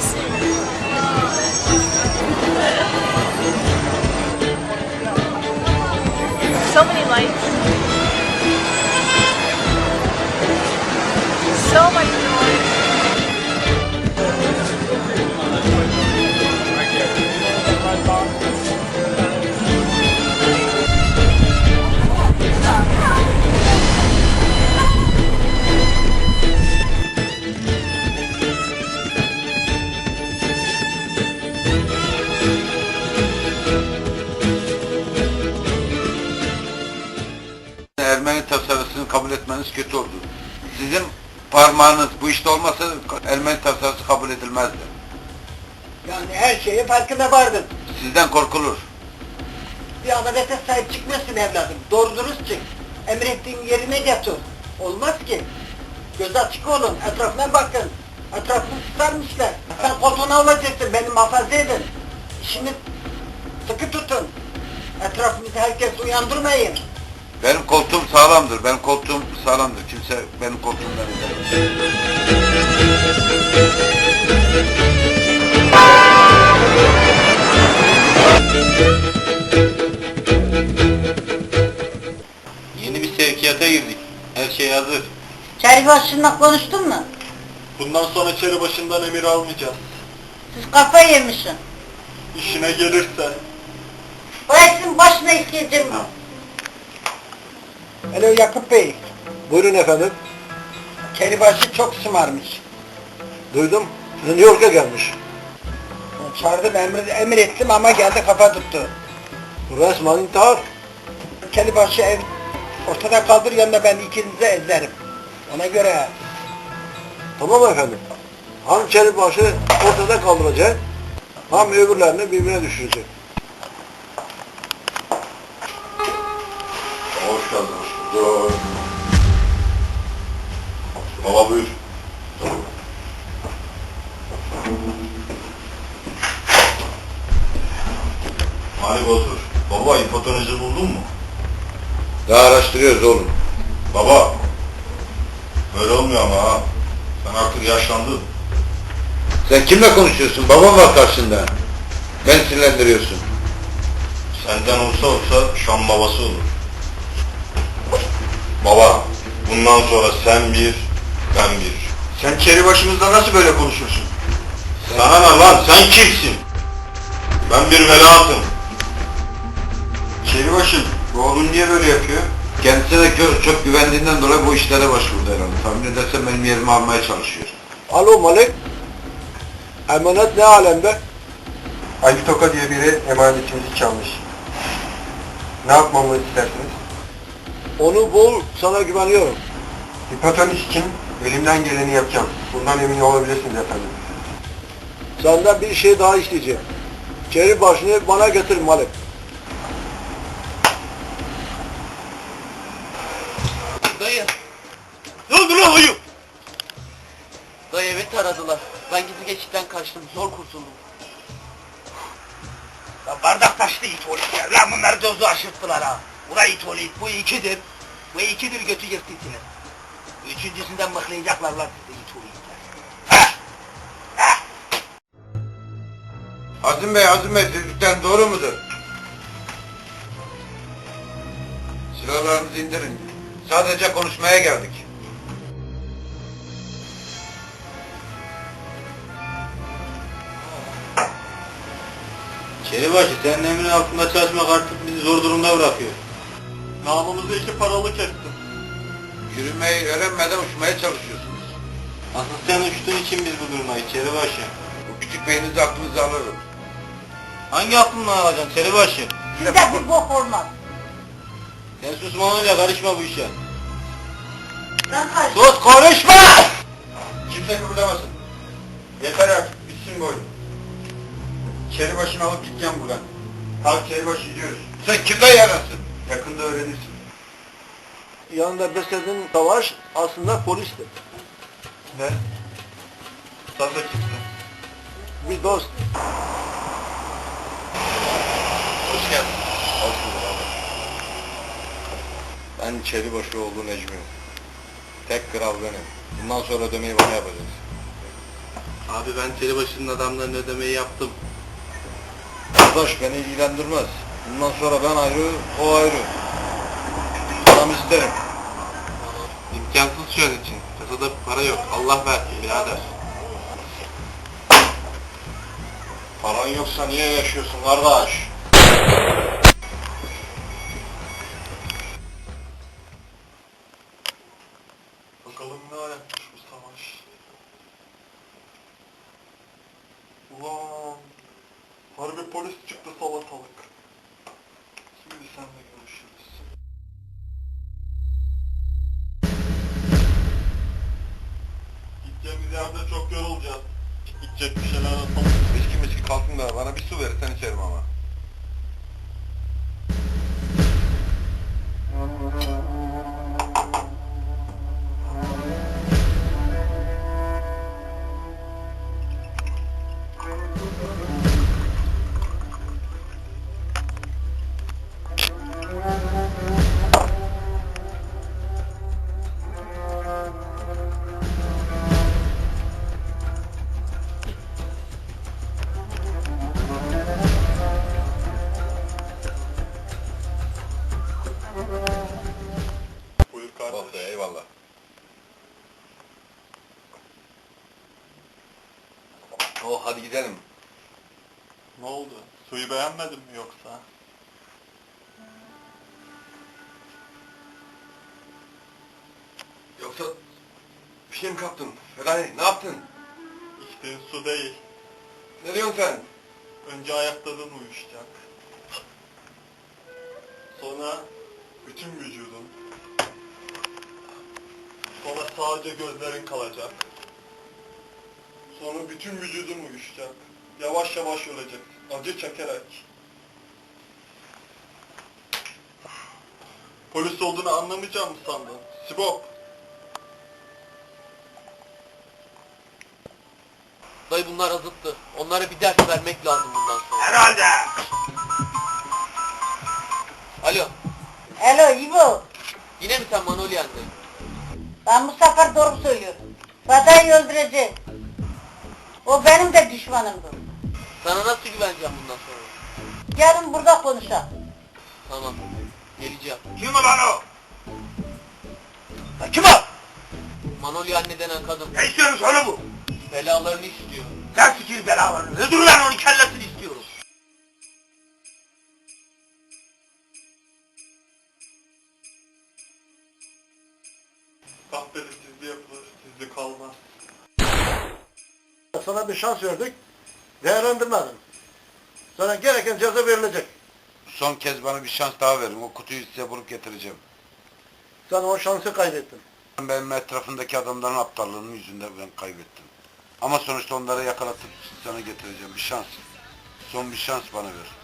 successivo. Kabul etmeniz kötü oldu. Sizin parmağınız bu işte olmasa Ermeni tasarısı kabul edilmezdi. Yani her şeye farkına vardın. Sizden korkulur. Bir adalete sahip çıkmazsın evladım. Doğru dürüst çık. Emrettiğin yerine getir. Olmaz ki. Göz açık olun. Etrafına bakın. Etrafını sarmışlar. Sen koltuğuna olacaksın. Beni muhafaza edin. İşini sıkı tutun. Etrafımızı herkes uyandırmayın. Benim koltuğum sağlamdır. Benim koltuğum sağlamdır. Kimse benim koltuğumdan edemez. Yeni bir sevkiyata girdik. Her şey hazır. Çaybaşı'nda konuştun mu? Bundan sonra çeri başından emir almayacağız. Siz kafayı yemişsin. İşine gelirse. Bıraksın başına isteyeceğim. Alo Yakup Bey. Buyurun efendim. Keribaşı çok sımarmış. Duydum. New York'a gelmiş. Çağırdım emir, emir ettim ama geldi kafa tuttu. Resmen intihar. Kelibaşı ev ortada kaldır yanında ben ikinizi ezerim. Ona göre Tamam efendim. Ham çelibaşı ortada kaldıracak. Ham öbürlerini birbirine düşürecek. Hoş geldiniz. Dur. Baba buyur. Malik otur. Baba hipotenuzu buldun mu? Daha araştırıyoruz oğlum. Baba. Böyle olmuyor ama ha. Sen artık yaşlandın. Sen kimle konuşuyorsun? Babam var karşında. Ben sinirlendiriyorsun. Senden olsa olsa Şam babası olur. Baba. Bundan sonra sen bir, ben bir. Sen çeri başımızda nasıl böyle konuşuyorsun? Sana ne lan? Sen kimsin? Ben bir velaatım. Çeri başım, bu oğlun niye böyle yapıyor? Kendisine kö- çok güvendiğinden dolayı bu işlere başvurdu herhalde. Tahmin edersem benim yerimi almaya çalışıyor. Alo Malik. Emanet ne alemde? Ali Toka diye biri emanetimizi çalmış. Ne yapmamı istersiniz? Onu bul, sana güveniyorum. Hipotenüs için elimden geleni yapacağım. Bundan emin olabilirsiniz efendim. Senden bir şey daha isteyeceğim. Çeri başını bana getir Malik. Dayı. Ne oldu lan ayı? Dayı evi taradılar. Ben gizli geçitten kaçtım. Zor kurtuldum. Ya bardak taştı it ya. Lan bunlar dozu aşırttılar ha. Ula it oğlum bu ikidir. Bu ikidir götü yırtıktınız. Üçüncüsünden mıhlayacaklar lan sizi it. Azim Bey, Azim Bey dediklerin doğru mudur? Silahlarınızı indirin. Sadece konuşmaya geldik. Çeribaşı senin emrin altında çalışmak artık bizi zor durumda bırakıyor. Namımızı iki paralı kestim. Yürümeyi öğrenmeden uçmaya çalışıyorsunuz. Asıl sen uçtuğun için biz bu durumdayız Çeribaşı. Bu küçük beyninizi aklınıza alırım. Hangi aklınla alacaksın Çeribaşı? Sizde bir bok olmaz. Sen susmanıyla karışma bu işe. Sen kaç. Sus konuşma! Kimse kıpırdamasın. Yeter artık, bitsin bu oyun. Çeri başını alıp gideceğim buradan. Kalk çeri başı gidiyoruz. Sen kimden yaransın? Yakında öğrenirsin. Yanında beslediğin savaş aslında polisti. Ne? Sen de kimsin? Bir dost. Hoş geldin. Hoş bulduk abi. Ben Çeribaşı oğlu Necmi. Tek kral benim. Bundan sonra ödemeyi bana yapacağız. Abi ben Çelibaşı'nın adamlarını ödemeyi yaptım. Arkadaş beni ilgilendirmez. Bundan sonra ben ayrı, o ayrı. Paramı isterim. İmkansız şu an için. Kasada para yok. Allah versin birader. Paran yoksa niye yaşıyorsun kardeş? Yerde çok yorulacağız. Gidecek bir şeyler atalım. Miski miski kalkın da bana bir su verirsen içerim ama. Hadi gidelim. Ne oldu? Suyu beğenmedin mi yoksa? Yoksa bir şey mi kaptın? Feraye ne yaptın? İçtiğin su değil. Ne diyorsun sen? Önce ayakların uyuşacak. Sonra bütün vücudun. Sonra sadece gözlerin kalacak. Sonra bütün vücudun uyuşacak. Yavaş yavaş öleceksin. Acı çekerek. Polis olduğunu anlamayacağım mı sandın? Sibop. Dayı bunlar azıttı. Onlara bir ders vermek lazım bundan sonra. Herhalde. Alo. Alo İbo. Yine mi sen Manolyan'dın? Ben bu sefer doğru söylüyorum. Fada'yı öldüreceğim. O benim de düşmanımdır. Sana nasıl güveneceğim bundan sonra? Gelin burada konuşalım. Tamam. Geleceğim. Kim ulan o? Kim o? Manolya anne denen kadın. Ne istiyorsun söyle bu? Belalarını istiyor. Sen sikir belalarını. Ne dur lan onun kellesini bir şans verdik. Değerlendirmedin. Sana gereken ceza verilecek. Son kez bana bir şans daha verin. O kutuyu size bulup getireceğim. Sen o şansı kaybettin. Benim etrafındaki adamların aptallığının yüzünden ben kaybettim. Ama sonuçta onları yakalatıp sana getireceğim. Bir şans. Son bir şans bana ver.